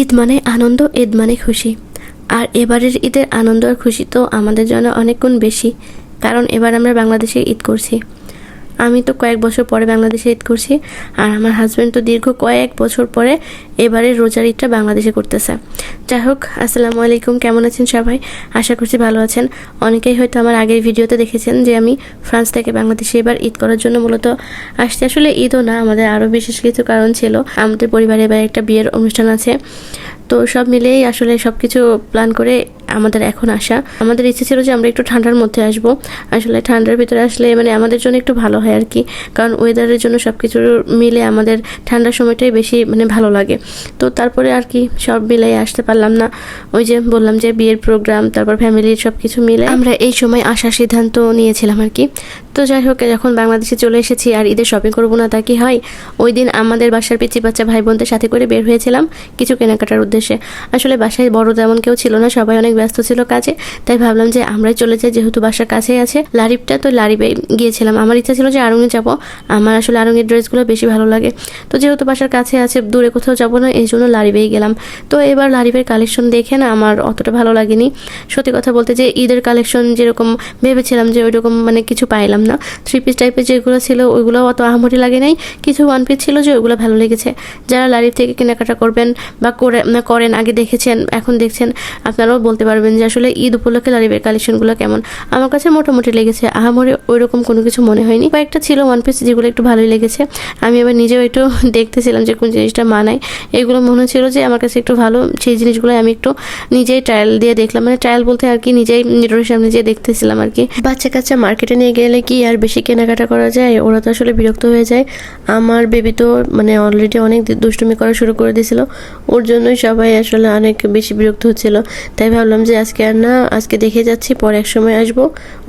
ঈদ মানে আনন্দ, ঈদ মানে খুশি। আর এবারের ঈদের আনন্দ আর খুশি তো আমাদের জন্য অনেক গুণ বেশি, কারণ এবার আমরা বাংলাদেশে ঈদ করছি। আমি তো কয়েক বছর পরে বাংলাদেশে ঈদ করছি, আর আমার হাজব্যান্ড তো দীর্ঘ কয়েক বছর পরে এবারের রোজার ঈদটা বাংলাদেশে করতেছে। যাই হোক, আসসালামু আলাইকুম, কেমন আছেন সবাই? আশা করছি ভালো আছেন। অনেকেই হয়তো আমার আগের ভিডিওতে দেখেছেন যে আমি ফ্রান্স থেকে বাংলাদেশে এবার ঈদ করার জন্য মূলত আসতে আসলে ঈদও না, আমাদের আরও বিশেষ কিছু কারণ ছিল। আমাদের পরিবারে এবার একটা বিয়ের অনুষ্ঠান আছে। তো সব মিলেই আসলে সব কিছু প্ল্যান করে আমাদের এখন আসা। আমাদের ইচ্ছে ছিল যে আমরা একটু ঠান্ডার মধ্যে আসব। আসলে ঠান্ডার ভিতরে আসলে মানে আমাদের জন্য একটু ভালো হয় আর কি কারণ ওয়েদারের জন্য সব কিছু মিলে আমাদের ঠান্ডার সময়টাই বেশি মানে ভালো লাগে। তো তারপরে আর কি সব মিলাই আসতে পারলাম না। ওই যে বললাম যে বিয়ের প্রোগ্রাম তারপর ফ্যামিলির সব কিছু মিলে আমরা এই সময় আসার সিদ্ধান্ত নিয়েছিলাম আর কি তো যাই হোক যখন বাংলাদেশে চলে এসেছি আর ঈদের শপিং করব না তা কি হয়? ওই দিন আমাদের বাসার পিচি বাচ্চা ভাই বোনদের সাথে করে বের হয়েছিলাম। কিছু কেনাকাটার উদ্দেশ্যে আসলে বাসায় বড় তেমন কেউ ছিল না, সবাই অনেক ব্যস্ত ছিল কাজে। তাই ভাবলাম যে আমরাই চলে যাই, যেহেতু বাসার কাছেই আছে। লারিপটা তো লারিবে গিয়েছিলাম। আমার ইচ্ছা ছিল যে আরঙে যাব। আমার আসলে আরঙের ড্রেসগুলো বেশি ভালো লাগে। তো যেহেতু বাসার কাছে আছে, দূরে কোথাও যাব না, এই জন্য লারিবেই গেলাম। তো এবার লারিবের কালেকশন দেখে না আমার অতটা ভালো লাগেনি। সত্যি কথা বলতে যে ঈদের কালেকশন যেরকম ভেবেছিলাম যে ওইরকম মানে কিছু পাইলাম না। থ্রি পিস টাইপের যেগুলো ছিল ওইগুলো অত আহামরি লাগে নাই। কিছু ওয়ান পিস ছিল যে ওইগুলো ভালো লেগেছে। যারা লারিব থেকে কেনাকাটা করবেন বা করে করেন, আগে দেখেছেন, এখন দেখছেন, আপনারাও বলতে পারবেন যে আসলে ঈদ উপলক্ষে লারিবের কালেকশনগুলো কেমন। আমার কাছে মোটামুটি লেগেছে, আহামরি ওইরকম কোনো কিছু মনে হয়নি। কয়েকটা ছিল ওয়ান পিস যেগুলো একটু ভালোই লেগেছে। আমি এবার নিজেও একটু দেখতেছিলাম যে কোন জিনিসটা মানায়। এগুলো মনে হচ্ছিল যে আমার কাছে একটু ভালো, সেই জিনিসগুলো আমি একটু নিজেই ট্রায়াল দিয়ে দেখলাম। মানে ট্রায়াল বলতে আর কি নিজেই মিররের সামনে যেয়ে দেখতেছিলাম আর কি। বাচ্চা কাচ্চা মার্কেটে নিয়ে গেলে কি আর বেশি কেনাকাটা করা যায়? ওরা তো আসলে বিরক্ত হয়ে যায়। আমার বেবি তো মানে অলরেডি অনেক দুষ্টুমি করা শুরু করে দিয়েছিল। ওর জন্যই সবাই আসলে অনেক বেশি বিরক্ত হচ্ছিল। তাই ভাবলাম যে আজকে আর না, আজকে দেখে যাচ্ছি, পরে এক সময় আসব।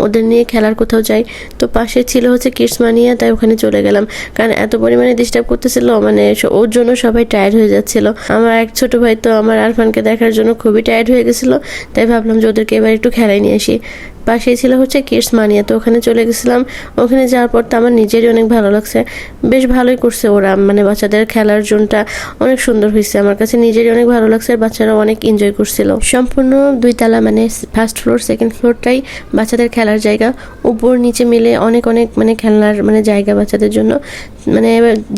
ওদের নিয়ে খেলার কোথাও যাই। তো পাশে ছিল হচ্ছে কিডসমানিয়া, তাই ওখানে চলে গেলাম। কারণ এত পরিমাণে ডিস্টার্ব করতেছিল মানে ওর জন্য সবাই টায়ার্ড হয়ে যাচ্ছিল। আমার এক ছোট ভাই তো আমার আরফানকে দেখার জন্য খুবই টায়ার্ড হয়ে গেছিল। তাই ভাবলাম যে ওদেরকে এবার একটু খেলায় নিয়ে আসি। পাশেই ছিল হচ্ছে কিডস মানিয়া তো ওখানে চলে গেছিলাম। ওখানে যাওয়ার পর তো আমার নিজেরই অনেক ভালো লাগছে। বেশ ভালোই করছে ওরা মানে বাচ্চাদের খেলার জোনটা অনেক সুন্দর হয়েছে। আমার কাছে নিজেরই অনেক ভালো লাগছে, আর বাচ্চারা অনেক এনজয় করছিল। সম্পূর্ণ দুই তালা মানে ফার্স্ট ফ্লোর সেকেন্ড ফ্লোরটাই বাচ্চাদের খেলার জায়গা। উপর, নিচে মিলে অনেক অনেক মানে খেলনার মানে জায়গা বাচ্চাদের জন্য। মানে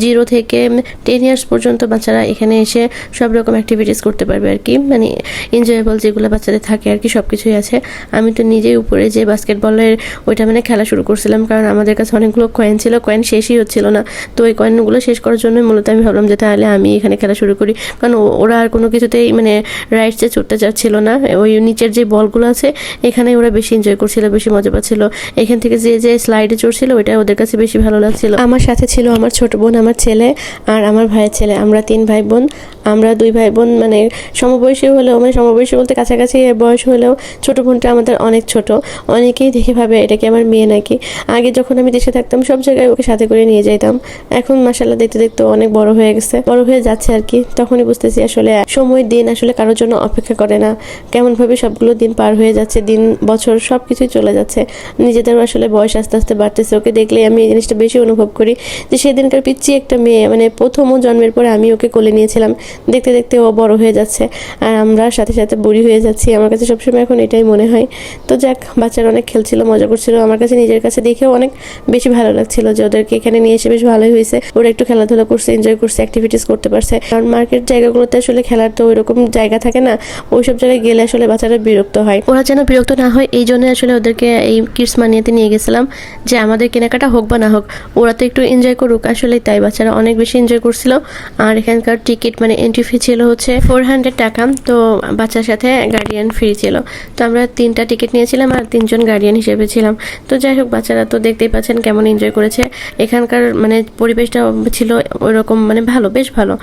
জিরো থেকে টেন ইয়ার্স পর্যন্ত বাচ্চারা এখানে এসে সব রকম অ্যাক্টিভিটিস করতে পারবে আর কি। মানে এনজয়েবল যেগুলো বাচ্চাদের থাকে আর কি সব কিছুই আছে। আমি তো নিজেই উপরে যে বাস্কেটবলের ওইটা মানে খেলা শুরু করছিলাম, কারণ আমাদের কাছে অনেকগুলো কয়েন ছিল কয়েন শেষই হচ্ছিল না। তো ওই কয়েনগুলো শেষ করার জন্য মূলত আমি ভাবলাম যে তাহলে আমি এখানে খেলা শুরু করি। কারণ ওরা আর কোনো কিছুতেই মানে রাইডসে চড়তে চাচ্ছিল না, ওই নিচের যে বলগুলো আছে, এখানে ওরা বেশি এনজয় করছিল, বেশি মজা পাচ্ছিল। এখান থেকে যে যে স্লাইডে চড়ছিল, ওইটা ওদের কাছে বেশি ভালো লাগছিল। আমার সাথে ছিল আমার ছোট বোন, আমার ছেলে আর আমার ভাইয়ের ছেলে। আমরা তিন ভাই বোন আমরা দুই ভাই বোন মানে সমবয়সী হলেও মানে সমবয়সী বলতে কাছাকাছি বয়স হলেও ছোট বোনটা আমাদের অনেক ছোট। অনেকেই দেখে ভাবে, এটা কি আমার মেয়ে নাকি? আগে যখন আমি দেশে থাকতাম, সব জায়গায় ওকে সাথে করে নিয়ে যাইতাম। এখন মাসাল্লাহ দেখতে দেখতে অনেক বড় হয়ে গেছে। বড় হয়ে যাচ্ছে আর কি। তখনই বুঝতেছি আসলে সময়, দিন আসলে কারোর জন্য অপেক্ষা করে না। কেমন ভাবে সবগুলো দিন পার হয়ে যাচ্ছে, দিন, বছর সব কিছুই চলে যাচ্ছে। নিজেদের আসলে বয়স আস্তে আস্তে বাড়তেছে। ওকে দেখলে আমি এই জিনিসটা বেশি অনুভব করি যে সেদিনকার পিচ্ছি একটা মেয়ে মানে প্রথম ও জন্মের পরে আমি ওকে কোলে নিয়েছিলাম। দেখতে দেখতে ও বড় হয়ে যাচ্ছে। আর আমরা সাথে সাথে বুড়ি হয়ে যাচ্ছি। আমার কাছে সবসময় এখন এটাই মনে হয়। তো যাক বাচ্চারা অনেক খেলছিল, মজা করছিল। আমার কাছে নিজের কাছে দেখেও অনেক বেশি ভালো লাগছিল যে ওদেরকে এখানে নিয়ে এসে বেশ ভালোই হয়েছে। ওরা একটু খেলাধুলা করছে এনজয় করছে অ্যাক্টিভিটিস করতে পারছে। কারণ মার্কেট জায়গাগুলোতে আসলে খেলার তো ওইরকম জায়গা থাকে না, ওইসব জায়গায় গেলে আসলে বাচ্চারা বিরক্ত হয়। ওরা যেন বিরক্ত না হয়, এই জন্য আসলে ওদেরকে এই কিডস মানিয়াতে নিয়ে গেছিলাম যে আমাদের কেনাকাটা হোক বা না হোক, ওরা তো একটু এনজয় করুক। আসলে তাই, বাচ্চারা অনেক বেশি এনজয় করছিল। আর এখানকার টিকিট মানে এন্ট্রি ফি ছিল হচ্ছে ফোর হান্ড্রেড টাকা, তো বাচ্চার সাথে গার্ডিয়ান ফ্রি ছিল। তো আমরা তিনটা টিকিট নিয়েছিলাম আর তিনজন গার্ডিয়ান হিসেবে ছিলাম। তো যাই হোক, বাচ্চারা তো দেখতেই পাচ্ছেন কেমন এনজয় করেছে। এখানকার মানে পরিবেশটা ছিল ওইরকম মানে ভালো, বেশ ভালো।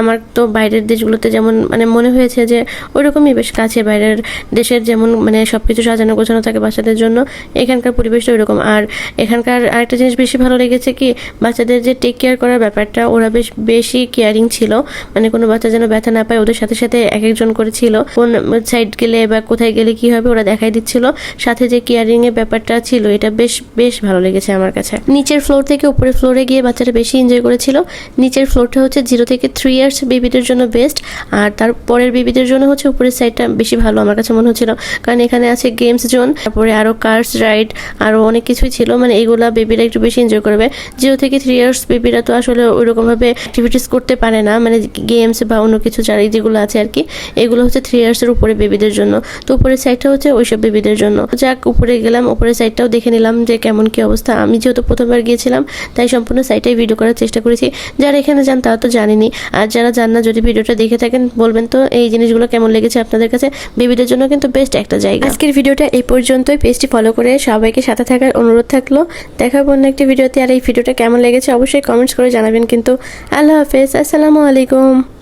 আমার তো বাইরের দেশগুলোতে যেমন মানে মনে হয়েছে যে ওইরকমই বেশ কাছে। বাইরের দেশের যেমন মানে সব কিছু সাজানো গোছানো থাকে বাচ্চাদের জন্য, এখানকার পরিবেশটা ওইরকম। আর এখানকার আরেকটা জিনিস বেশি ভালো লেগেছে কি, বাচ্চাদের যে টেক কেয়ার করার ব্যাপারটা, ওরা বেশ, বেশি কেয়ারিং ছিল। মানে কোনো বাচ্চা যেন ব্যথা না পায়, ওদের সাথে সাথে এক একজন করে ছিল। কোন সাইড গেলে বা কোথায় গেলে কি হবে, ওরা দেখাই দিচ্ছিল। সাথে যে কেয়ারিং এর ব্যাপারটা ছিল, এটা বেশ বেশ ভালো লেগেছে আমার কাছে। নিচের ফ্লোর থেকে উপরের ফ্লোরে গিয়ে বাচ্চারা বেশি এনজয় করেছিল। নিচের ফ্লোরটা হচ্ছে জিরো থেকে থ্রি ইয়ার্স বেবিদের জন্য বেস্ট আর তার পরের বেবিদের জন্য হচ্ছে উপরের সাইডটা বেশি ভালো আমার কাছে মনে হচ্ছিল। কারণ এখানে আছে গেমস জোন তারপরে আরও কার্স রাইড আরও অনেক কিছুই ছিল। মানে এগুলা বেবিরা একটু বেশি এনজয় করবে। জিরো থেকে থ্রি ইয়ার্স বেবিরা তো আসলে ওইরকমভাবে অ্যাক্টিভিটিস করতে পারে না। মানে গেমস বা অন্য কিছু যারা যেগুলো আছে আর কি, এগুলো হচ্ছে থ্রি ইয়ার্সের উপরে বেবিদের জন্য। তো উপরের সাইডটা হচ্ছে ওইসব বেবিদের জন্য। যাক উপরে গেলাম, উপরের সাইডটাও দেখে নিলাম যে কেমন কি অবস্থা। আমি যেহেতু প্রথমবার গিয়েছিলাম, তাই সম্পূর্ণ সাইডটাই ভিডিও করার চেষ্টা করেছি। যারা এখানে যান তারা তো জানেনি আর যারা যান না, যদি ভিডিওটা দেখে থাকেন, বলবেন তো এই জিনিসগুলো কেমন লেগেছে আপনাদের কাছে। বেবিদের জন্য কিন্তু বেস্ট একটা জায়গা। আজকের ভিডিওটা এই পর্যন্তই। পেজটি ফলো করে সবাইকে সাথে থাকার অনুরোধ থাকল। দেখাবো অন্য একটি ভিডিওতে। আর এই ভিডিওটা কেমন লেগেছে অবশ্যই কমেন্টস করে জানাবেন কিন্তু। আল্লাহ হাফেজ। আসসালামু আলাইকুম।